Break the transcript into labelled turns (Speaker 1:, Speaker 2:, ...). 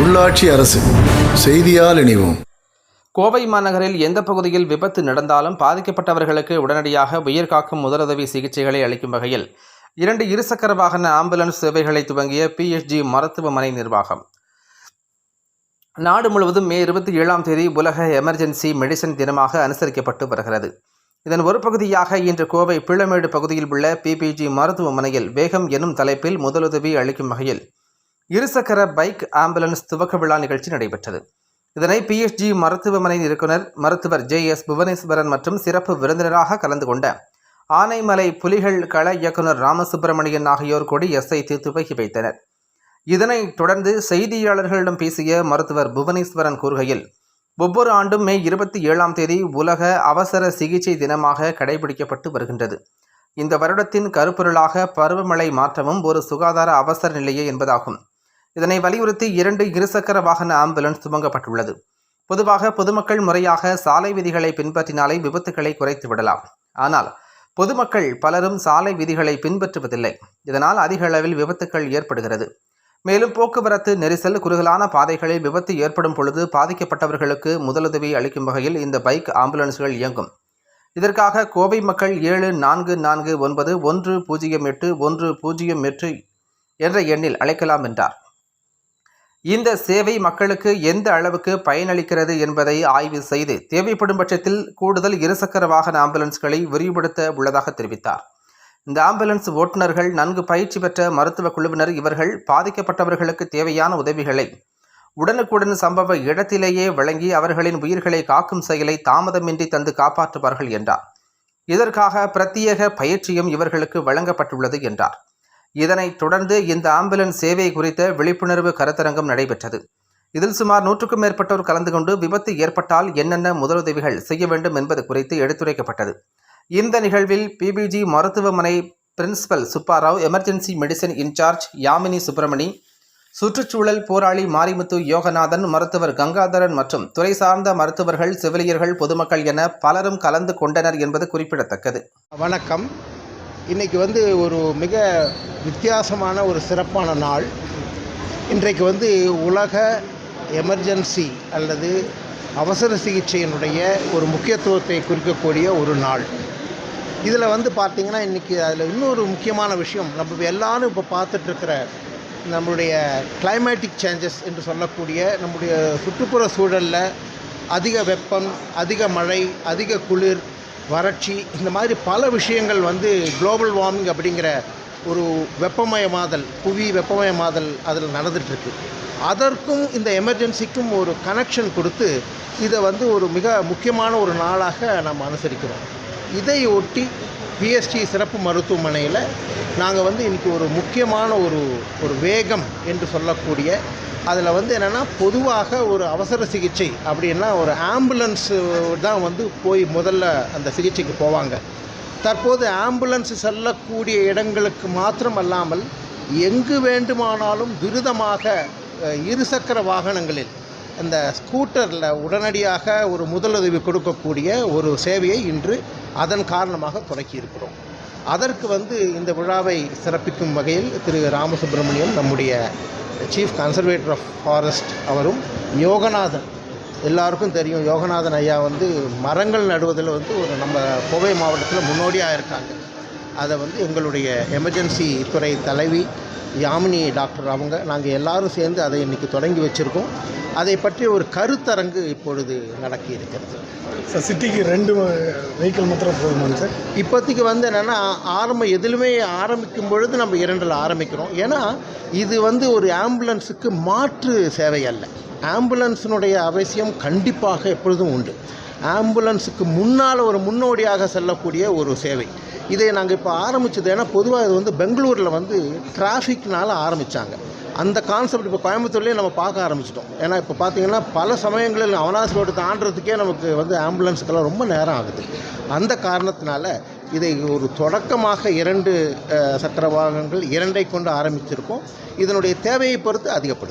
Speaker 1: உள்ளாட்சி அரசு. செய்தியால் இணைவோம்.
Speaker 2: கோவை மாநகரில் எந்த பகுதியில் விபத்து நடந்தாலும் பாதிக்கப்பட்டவர்களுக்கு உடனடியாக உயிர் காக்கும் முதலுதவி சிகிச்சைகளை அளிக்கும் வகையில் இரண்டு இருசக்கர வாகன ஆம்புலன்ஸ் சேவைகளை துவங்கிய பிஎஸ்ஜி மருத்துவமனை நிர்வாகம். நாடு முழுவதும் மே இருபத்தி ஏழாம் தேதி உலக எமர்ஜென்சி மெடிசன் தினமாக அனுசரிக்கப்பட்டு வருகிறது. இதன் ஒரு பகுதியாக இன்று கோவை பிள்ளமேடு பகுதியில் உள்ள பிபிஜி மருத்துவமனையில் வேகம் எனும் தலைப்பில் முதலுதவி அளிக்கும் வகையில் இருசக்கர பைக் ஆம்புலன்ஸ் துவக்க விழா நிகழ்ச்சி நடைபெற்றது. இதனை பிஎஸ்ஜி மருத்துவமனை இயக்குனர் மருத்துவர் ஜே எஸ் புவனேஸ்வரன் மற்றும் சிறப்பு விருந்தினராக கலந்து கொண்ட ஆனைமலை புலிகள் கள இயக்குனர் ராமசுப்பிரமணியன் ஆகியோர் கொடி எஸ்ஐ துவக்கி வைத்தனர். இதனைத் தொடர்ந்து செய்தியாளர்களிடம் பேசிய மருத்துவர் புவனேஸ்வரன் கூறுகையில் ஒவ்வொரு ஆண்டும் மே இருபத்தி ஏழாம் தேதி உலக அவசர சிகிச்சை தினமாக கடைபிடிக்கப்பட்டு வருகின்றது. இந்த வருடத்தின் கருப்பொருளாக பருவமழை மாற்றமும் ஒரு சுகாதார அவசர நிலையே என்பதாகும். இதனை வலியுறுத்தி இரண்டு இருசக்கர வாகன ஆம்புலன்ஸ் துவங்கப்பட்டுள்ளது. பொதுவாக பொதுமக்கள் முறையாக சாலை விதிகளை பின்பற்றினாலே விபத்துகளை குறைத்து விடலாம். ஆனால் பொதுமக்கள் பலரும் சாலை விதிகளை பின்பற்றுவதில்லை. இதனால் அதிக அளவில் விபத்துக்கள் ஏற்படுகிறது. மேலும் போக்குவரத்து நெரிசல் குறுகலான பாதைகளில் விபத்து ஏற்படும் பொழுது பாதிக்கப்பட்டவர்களுக்கு முதலுதவி அளிக்கும் வகையில் இந்த பைக் ஆம்புலன்ஸ்கள் இயங்கும். இதற்காக கோவை மக்கள் ஏழு நான்கு நான்கு ஒன்பது ஒன்று பூஜ்ஜியம் எட்டு ஒன்று பூஜ்ஜியம் எட்டு என்ற எண்ணில் அழைக்கலாம் என்றார். இந்த சேவை மக்களுக்கு எந்த அளவுக்கு பயனளிக்கிறது என்பதை ஆய்வு செய்து தேவைப்படும் பட்சத்தில் கூடுதல் இருசக்கர வாகன ஆம்புலன்ஸ்களை விரிவுபடுத்த உள்ளதாக தெரிவித்தார். இந்த ஆம்புலன்ஸ் ஓட்டுநர்கள் நன்கு பயிற்சி பெற்ற மருத்துவ குழுவினர் இவர்கள் பாதிக்கப்பட்டவர்களுக்கு தேவையான உதவிகளை உடனுக்குடன் சம்பவ இடத்திலேயே வழங்கி அவர்களின் உயிர்களை காக்கும் செயலை தாமதமின்றி தந்து காப்பாற்றுவார்கள் என்றார். இதற்காக பிரத்யேக பயிற்சியும் இவர்களுக்கு வழங்கப்பட்டுள்ளது என்றார். இதனைத் தொடர்ந்து இந்த ஆம்புலன்ஸ் சேவை குறித்த விழிப்புணர்வு கருத்தரங்கம் நடைபெற்றது. இதில் சுமார் நூற்றுக்கும் மேற்பட்டோர் கலந்து கொண்டு விபத்து ஏற்பட்டால் என்னென்ன முதலுதவிகள் செய்ய வேண்டும் என்பது குறித்து எடுத்துரைக்கப்பட்டது. இந்த நிகழ்வில் பிபிஜி மருத்துவமனை principal Subbarao emergency medicine incharge Yamini Subramani சுற்றுச்சூழல் போராளி மாரிமுத்து யோகநாதன் மருத்துவர் கங்காதரன் மற்றும் துறை சார்ந்த மருத்துவர்கள் செவிலியர்கள் பொதுமக்கள் என பலரும் கலந்து கொண்டனர் என்பது குறிப்பிடத்தக்கது.
Speaker 3: வணக்கம். இன்றைக்கி வந்து ஒரு மிக வித்தியாசமான ஒரு சிறப்பான நாள். இன்றைக்கு வந்து உலக எமர்ஜென்சி அல்லது அவசர சிகிச்சையினுடைய ஒரு முக்கியத்துவத்தை குறிக்கக்கூடிய ஒரு நாள். இதில் வந்து பார்த்திங்கன்னா இன்றைக்கி அதில் இன்னொரு முக்கியமான விஷயம் நம்ம எல்லாரும் இப்போ பார்த்துட்ருக்கிற நம்மளுடைய கிளைமேட்டிக் சேஞ்சஸ் என்று சொல்லக்கூடிய நம்முடைய சுற்றுப்புற சூழலில் அதிக வெப்பம் அதிக மழை அதிக குளிர் வறட்சி இந்த மாதிரி பல விஷயங்கள் வந்து குளோபல் வார்மிங் அப்படிங்கிற ஒரு வெப்பமயமாதல் புவி வெப்பமயமாதல் அதில் நடந்துகிட்ருக்கு அதற்கும் இந்த எமர்ஜென்சிக்கும் ஒரு கனெக்ஷன் கொடுத்து இதை வந்து ஒரு மிக முக்கியமான ஒரு நாளாக நம்ம அனுசரிக்கிறோம். இதை ஒட்டி பிஎஸ்டி சிறப்பு மருத்துவமனையில் நாங்கள் வந்து இன்றைக்கி ஒரு முக்கியமான ஒரு ஒரு வேகம் என்று சொல்லக்கூடிய அதில் வந்து என்னென்னா பொதுவாக ஒரு அவசர சிகிச்சை அப்படின்னா ஒரு ஆம்புலன்ஸு தான் வந்து போய் முதல்ல அந்த சிகிச்சைக்கு போவாங்க. தற்போது ஆம்புலன்ஸ் செல்லக்கூடிய இடங்களுக்கு மாத்திரம் அல்லாமல் எங்கு வேண்டுமானாலும் துரிதமாக இருசக்கர வாகனங்களில் அந்த ஸ்கூட்டரில் உடனடியாக ஒரு முதலுதவி கொடுக்கக்கூடிய ஒரு சேவையை இன்று அதன் காரணமாக தொடக்கி இருக்கிறோம் அதற்கு வந்து இந்த விழாவை சிறப்பிக்கும் வகையில் திரு ராமசுப்பிரமணியம் நம்முடைய சீஃப் கன்சர்வேட்டர் ஆஃப் ஃபாரஸ்ட் அவரும் யோகநாதன். எல்லாருக்கும் தெரியும் யோகநாதன் ஐயா வந்து மரங்கள் நடுவதில் வந்து ஒரு நம்ம கோவை மாவட்டத்தில் முன்னோடியாக இருக்காங்க அதை வந்து எங்களுடைய எமர்ஜென்சி துறை தலைவி யாமினி டாக்டர் அவங்க நாங்கள் எல்லாரும் சேர்ந்து அதை இன்றைக்கி தொடங்கி வச்சுருக்கோம். அதை பற்றி ஒரு கருத்தரங்கு இப்பொழுது நடக்கி இருக்கிறது.
Speaker 4: சார் சிட்டிக்கு ரெண்டு வெஹிக்கிள் மாத்திரம் போதுமாங்க சார்?
Speaker 3: இப்போதைக்கு வந்து என்னென்னா ஆரம்ப எதிலுமே ஆரம்பிக்கும் பொழுது நம்ம இரண்டில் ஆரம்பிக்கிறோம். ஏன்னா இது வந்து ஒரு ஆம்புலன்ஸுக்கு மாற்று சேவை அல்ல. ஆம்புலன்ஸினுடைய அவசியம் கண்டிப்பாக எப்பொழுதும் உண்டு. ஆம்புலன்ஸுக்கு முன்னால் ஒரு முன்னோடியாக செல்லக்கூடிய ஒரு சேவை. இதை நாங்கள் இப்போ ஆரம்பிச்சது ஏன்னா பொதுவாக இது வந்து பெங்களூரில் வந்து டிராஃபிக்னால ஆரம்பித்தாங்க அந்த கான்செப்ட் இப்போ கோயம்புத்தூர்லேயே நம்ம பார்க்க ஆரம்பிச்சிட்டோம். ஏன்னா இப்போ பார்த்தீங்கன்னா பல சமயங்களில் அவனாசி ரோடு தாண்டுறதுக்கே நமக்கு வந்து ஆம்புலன்ஸுக்கெல்லாம் ரொம்ப நேரம் ஆகுது. அந்த காரணத்தினால இதை ஒரு தொடக்கமாக இரண்டு சக்கர வாகனங்கள் இரண்டை கொண்டு ஆரம்பிச்சிருக்கோம். இதனுடைய தேவையை பொறுத்து அதிகப்படும்